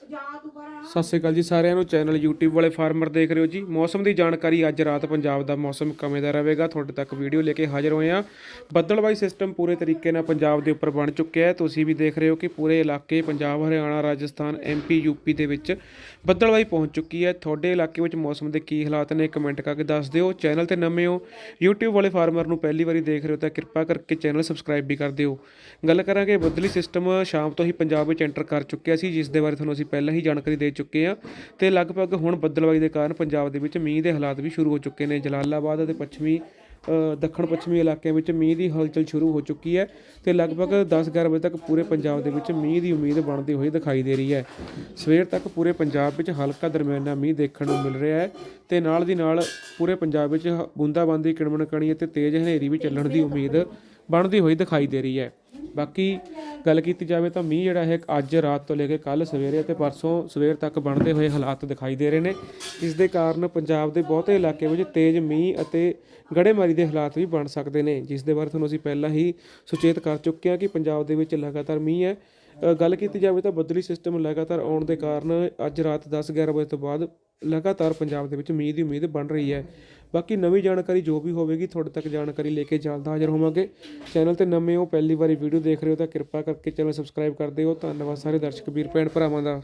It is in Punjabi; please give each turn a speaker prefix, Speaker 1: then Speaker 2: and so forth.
Speaker 1: ਸਤਿ ਸ਼੍ਰੀ ਅਕਾਲ ਜੀ ਸਾਰਿਆਂ ਨੂੰ। ਚੈਨਲ YouTube ਵਾਲੇ ਫਾਰਮਰ ਦੇਖ ਰਹੇ ਹੋ ਜੀ। ਮੌਸਮ ਦੀ ਜਾਣਕਾਰੀ ਅੱਜ ਰਾਤ ਪੰਜਾਬ ਦਾ ਮੌਸਮ ਕਿਵੇਂ ਦਾ ਰਹੇਗਾ, ਤੁਹਾਡੇ ਤੱਕ ਵੀਡੀਓ ਲੈ ਕੇ ਹਾਜ਼ਰ ਹੋਏ ਆ ਬੱਦਲਬਾਈ ਸਿਸਟਮ ਪੂਰੇ ਤਰੀਕੇ ਨਾਲ ਪੰਜਾਬ ਦੇ ਉੱਪਰ ਬਣ ਚੁੱਕਿਆ ਹੈ। ਤੁਸੀਂ ਵੀ ਦੇਖ ਰਹੇ ਹੋ ਕਿ ਪੂਰੇ ਇਲਾਕੇ ਪੰਜਾਬ, ਹਰਿਆਣਾ, ਰਾਜਸਥਾਨ, MP, UP ਦੇ ਵਿੱਚ ਬੱਦਲਬਾਈ ਪਹੁੰਚ ਚੁੱਕੀ ਹੈ। ਤੁਹਾਡੇ ਇਲਾਕੇ ਵਿੱਚ ਮੌਸਮ ਦੇ ਕੀ ਹਾਲਾਤ ਨੇ ਕਮੈਂਟ ਕਰਕੇ ਦੱਸ ਦਿਓ। ਚੈਨਲ ਤੇ ਨਵੇਂ ਹੋ, YouTube ਵਾਲੇ ਫਾਰਮਰ ਨੂੰ ਪਹਿਲੀ ਵਾਰੀ ਦੇਖ ਰਹੇ ਹੋ ਤਾਂ ਕਿਰਪਾ ਕਰਕੇ ਚੈਨਲ ਸਬਸਕ੍ਰਾਈਬ ਵੀ ਕਰ ਦਿਓ। ਗੱਲ ਕਰਾਂਗੇ ਬੱਦਲੀ ਸਿਸਟਮ ਸ਼ਾਮ ਤੋਂ ਹੀ ਪੰਜਾਬ ਵਿੱਚ ਐਂਟਰ ਕਰ ਚੁੱਕਿਆ ਸੀ, ਜਿਸ ਦੇ ਬਾਰੇ ਤੁਹਾਨੂੰ ਅਸੀਂ ਪਹਿਲਾਂ ਹੀ ਜਾਣਕਾਰੀ ਦੇ ਚੁੱਕੇ ਹਾਂ ਤੇ ਲਗਭਗ ਹੁਣ ਬੱਦਲਬਾਈ ਦੇ ਕਾਰਨ ਪੰਜਾਬ ਦੇ ਵਿੱਚ ਮੀਂਹ ਦੇ ਹਾਲਾਤ ਵੀ ਸ਼ੁਰੂ ਹੋ ਚੁੱਕੇ ਨੇ। ਜਲਾਲਾਬਾਦ ਅਤੇ ਪੱਛਮੀ ਦੱਖਣ ਪੱਛਮੀ ਇਲਾਕਿਆਂ ਵਿੱਚ ਮੀਂਹ ਦੀ ਹਲਚਲ ਸ਼ੁਰੂ ਹੋ ਚੁੱਕੀ ਹੈ ਤੇ ਲਗਭਗ 10-11 ਵਜੇ ਤੱਕ ਪੂਰੇ ਪੰਜਾਬ ਦੇ ਵਿੱਚ ਮੀਂਹ ਦੀ ਉਮੀਦ ਬਣਦੀ ਹੋਈ ਦਿਖਾਈ ਦੇ ਰਹੀ ਹੈ। ਸਵੇਰ ਤੱਕ ਪੂਰੇ ਪੰਜਾਬ ਵਿੱਚ ਹਲਕਾ ਦਰਮਿਆਨਾ ਮੀਂਹ ਦੇਖਣ ਨੂੰ ਮਿਲ ਰਿਹਾ ਹੈ ਤੇ ਨਾਲ ਦੀ ਨਾਲ ਪੂਰੇ ਪੰਜਾਬ ਵਿੱਚ ਹ- ਬੂੰਦਾਬਾਂਦੀ ਕਿਣਮਣ ਕਣੀ ਅਤੇ ਤੇਜ਼ ਹਨੇਰੀ ਵੀ ਚੱਲਣ ਦੀ ਉਮੀਦ ਬਣਦੀ ਹੋਈ ਦਿਖਾਈ ਦੇ ਰਹੀ ਹੈ। ਬਾਕੀ ਗੱਲ ਕੀਤੀ ਜਾਵੇ ਤਾਂ ਮੀਂਹ ਜਿਹੜਾ ਹੈ ਅੱਜ ਰਾਤ ਤੋਂ ਲੈ ਕੇ ਕੱਲ ਸਵੇਰੇ ਅਤੇ ਪਰਸੋਂ ਸਵੇਰ ਤੱਕ ਬਣਦੇ ਹੋਏ ਹਾਲਾਤ ਦਿਖਾਈ ਦੇ ਰਹੇ ਨੇ। ਇਸ ਦੇ ਕਾਰਨ ਪੰਜਾਬ ਦੇ ਬਹੁਤੇ ਇਲਾਕੇ ਵਿੱਚ ਤੇਜ਼ ਮੀਂਹ ਅਤੇ ਗੜੇਮਾਰੀ ਦੇ ਹਾਲਾਤ ਵੀ ਬਣ ਸਕਦੇ ਨੇ, ਜਿਸ ਦੇ ਬਾਰੇ ਤੁਹਾਨੂੰ ਅਸੀਂ ਪਹਿਲਾਂ ਹੀ ਸੁਚੇਤ ਕਰ ਚੁੱਕੇ ਹਾਂ ਕਿ ਪੰਜਾਬ ਦੇ ਵਿੱਚ ਲਗਾਤਾਰ ਮੀਂਹ ਹੈ। ਗੱਲ ਕੀਤੀ ਜਾਵੇ ਤਾਂ ਬੱਦਲੀ ਸਿਸਟਮ ਲਗਾਤਾਰ ਆਉਣ ਦੇ ਕਾਰਨ ਅੱਜ ਰਾਤ 10-11 ਵਜੇ ਤੋਂ ਬਾਅਦ ਲਗਾਤਾਰ ਪੰਜਾਬ ਦੇ ਵਿੱਚ ਮੀਂਹ ਦੀ ਉਮੀਦ ਬਣ ਰਹੀ ਹੈ। ਬਾਕੀ ਨਵੀਂ ਜਾਣਕਾਰੀ ਜੋ ਵੀ ਹੋਵੇਗੀ, ਤੁਹਾਡੇ ਤੱਕ ਜਾਣਕਾਰੀ ਲੈ ਕੇ ਜਲਦ ਹਾਜ਼ਰ ਹੋਵਾਂਗੇ। ਚੈਨਲ ਤੇ ਨਵੇਂ ਹੋ, ਪਹਿਲੀ ਵਾਰੀ ਵੀਡੀਓ ਦੇਖ ਰਹੇ ਹੋ ਤਾਂ ਕਿਰਪਾ ਕਰਕੇ ਚੈਨਲ ਸਬਸਕ੍ਰਾਈਬ ਕਰ ਦਿਓ। ਧੰਨਵਾਦ ਸਾਰੇ ਦਰਸ਼ਕ, ਵੀਰ, ਭੈਣ, ਭਰਾਵਾਂ ਦਾ।